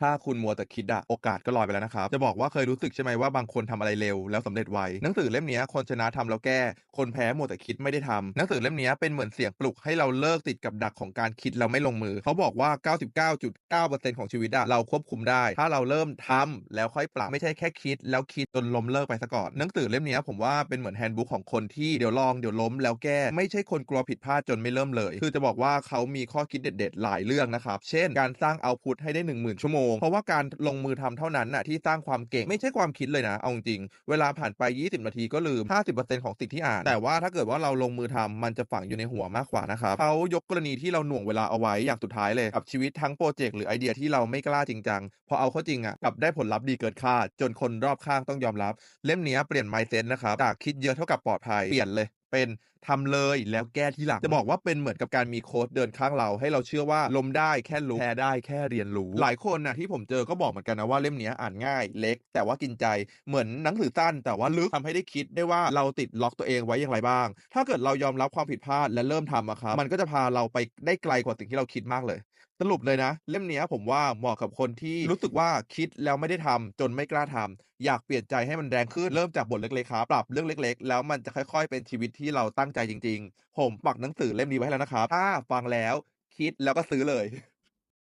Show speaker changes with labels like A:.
A: ถ้าคุณมัวแต่คิดอะโอกาสก็ลอยไปแล้วนะครับ จะบอกว่าเคยรู้สึกใช่ไหมว่าบางคนทำอะไรเร็วแล้วสำเร็จไว หนังสือเล่มนี้คนชนะทำแล้วแก้ คนแพ้มัวแต่คิดไม่ได้ทำหนังสือเล่มนี้เป็นเหมือนเสียงปลุกให้เราเลิกติดกับดักของการคิดแล้วไม่ลงมือ เขาบอกว่า 99.9%ของชีวิตอะเราควบคุมได้ ถ้าเราเริ่มทำแล้วค่อยปรับไม่ใช่แค่คิด แล้วคิดจนล้มเลิกไปซะก่อน หนังสือเล่มนี้ผมว่าเป็นเหมือนแฮนด์บุ๊กของคนที่เดี๋ยวลองเดี๋ยวล้มแล้วแก้ไม่ใช่คนกลัวผิดพลาดจนไม่เริ่มเลย คือจะบอกว่าเขามีข้อคิดเด็ด ๆ หลายเรื่องนะครับเช่น การสร้างเอาพุตให้ได้ 10,000 ชั่วโมงเพราะว่าการลงมือทำเท่านั้นน่ะที่สร้างความเก่งไม่ใช่ความคิดเลยนะ เอาจริง เวลาผ่านไป 20 นาทีก็ลืม 50%ของสิ่งที่อ่าน แต่ว่าถ้าเกิดว่าเราลงมือทำมันจะฝังอยู่ในหัวมากกว่านะครับเขายกกรณีที่เราหน่วงเวลาเอาไว้อย่างสุดท้ายเลยกับชีวิตทั้งโปรเจกต์หรือไอเดียที่เราไม่กล้าจริงจังพอเอาเข้าจริงอะกลับได้ผลลัพธ์ดีเกินคาดจนคนรอบข้างต้องยอมรับ เล่มนี้เปลี่ยน mindset นะครับจากคิดเยอะเท่ากับปลอดภัยเปลี่ยนเลย เป็นทำเลยแล้วแก้ที่หลังจะบอกว่าเป็นเหมือนกับการมีโค้ดเดินข้างเรา ให้เราเชื่อว่าล้มได้แค่รู้แพ้ได้แค่เรียนรู้ หลายคนนะที่ผมเจอก็บอกเหมือนกันนะว่าเล่มนี้อ่านง่ายเล็ก แต่ว่ากินใจเหมือนหนังสือสั้น แต่ว่าลึกทำให้ได้คิดได้ว่าเราติดล็อกตัวเองไว้อย่างไรบ้าง ถ้าเกิดเรายอมรับความผิดพลาดและเริ่มทำอะครับมันก็จะพาเราไปได้ไกลกว่าสิ่งที่เราคิดมากเลย สรุปเลยนะ เล่มนี้ผมว่าเหมาะกับคนที่รู้สึกว่าคิดแล้วไม่ได้ทำจนไม่กล้าทำอยากเปลี่ยนใจให้มันแรงขึ้นเริ่มจากบทเล็กๆครับปรับเรื่องเล็ก ๆ แล้วมันจะค่อย ๆ เป็นชีวิตที่เราตั้งใจจริง ๆ ผมปักหนังสือเล่มนี้ไว้ให้แล้วนะครับถ้าฟังแล้วคิดแล้วก็ซื้อเลย